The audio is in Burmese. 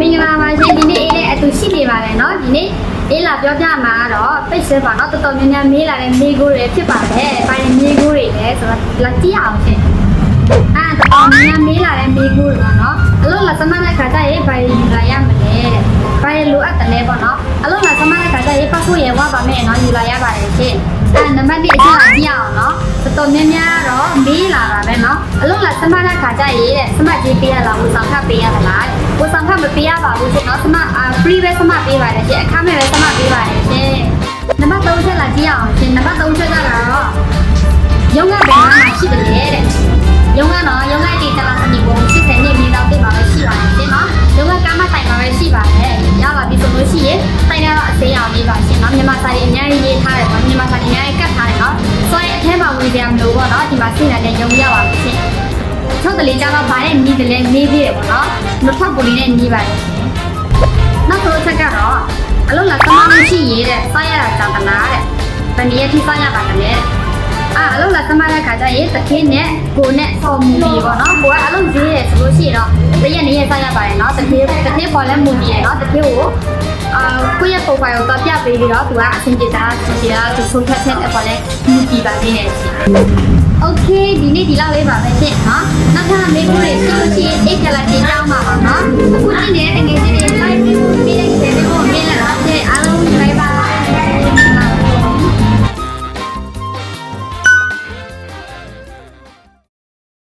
မင်္ဂလာပါရှင်ဒီနေ့အေးနဲ့အတူရှိနေပါတယ်เนาะဒီနေ့အေးလာပြောပြမှာကတော့ပိတ်စဲပါเนาะတော်တော်များများမေးလာတဲ့မေးခွန်းတွေဖြစ်ပါတယ်။ပိုင်းမေးခွန်းတွေလည်းဆိုတော့လာကြည့်အောင်ရှင်။အာတော်တော်များများမေးလာတဲ့မေးခွန်းတွေပေါ့เนาะအလို့လာစမတဲ့ခါကျရင်ပိုင်းယူလာရမလဲ။ပိုင်းလိုအပ်တယ်လေပေါ့เนาะအလို့လာစမတဲ့ခါကျရင် passport ရဝပါမယ်เนาะယူလာရပါတယ်ရှင်။အဲနံပါတ်1အချက်အကြည့်အောင်เนาะ တော်တော်များများတော့မေးလာတာပဲเนาะအလို့လာစမတဲ့ခါကျရင်တဲ့စမကြီးပေးရလားဝန်ဆောင်ခပေးရလားတဲ့ဝန်ဆောင်ခမပေးရပါဘူးရှင်เนาะစမအာ free ပဲစမပေးပါတယ်ရှင်အခမဲ့ပဲစမပေးပါတယ်ရှင်နံပါတ်3ချက်လာကြည့်အောင်ရှင်နံပါတ်3ချက်ကတော့ရုံးကဘယ်မှာရှိတယ်လဲတဲ့ရုံးကတော့ရုံးကတိတလားစနစ်ကို80နှစ်မြေတော့ပြပါပဲရှိပါတယ်ရှင်เนาะရုံးကကားမတိုင်ပါပဲရှိပါတယ်ရပါပြီဆိုလို့ရှိရင်တိုင်ရတော့အစေးအောင်လေးပါရှင်เนาะမြန်မာစာရေးအများကြီးရေးထားတယ်ပေါ့မြန်မာစာရေးအများကြီး ပေါ့နော်ဒီမှာစိတ်နဲ့လည်းယုံရပါမယ်ရှင်ချုပ်တလေကြတော့ဗာနဲ့မြည်တယ်လဲမေးသေးတယ်ပေါ့နော်မထွက်ပူလေးနဲ့မြည်ပါတယ်ရှင်နောက်ဆုံးချက်ကတော့အလုပ်လာကမှမရှိရေးတဲ့စောက်ရတာကြောင့်တလားတဲ့ဗန်ဒီရဲ့ထိစောက်ရပါတယ် အာအလုံးလာသမားတဲ့ခါကျရင်တခင်နဲ့ကိုနဲ့ပေါ်မူပြီးပေါ့နော်ကိုကအလုံးဈေးရဆိုလို့ရှိရင်တော့တရက်နေ့ရက်စားရပါတယ်နော်တခင်တခင်ပေါ်လဲမူပြီးရနော်တခင်ကိုအာကိုရဲ့ profile ကိုတော့ပြပေးပြီးတော့သူကအဆင်ပြေတာအဆင်ပြေတာသူဆုံးဖြတ်ချက်အပေါ်လဲမူပြီးပါသေးတယ်ရှင်။ Okay ဒီနေ့ဒီလောက်လေးပါပဲရှင်နော်။နောက်ထပ်မေးခွန်းတွေရှိလို့ရှိရင်အိတ်ကလာတင်ကြောင်းပါပါနော်။အခုတင်နေတဲ့ငွေ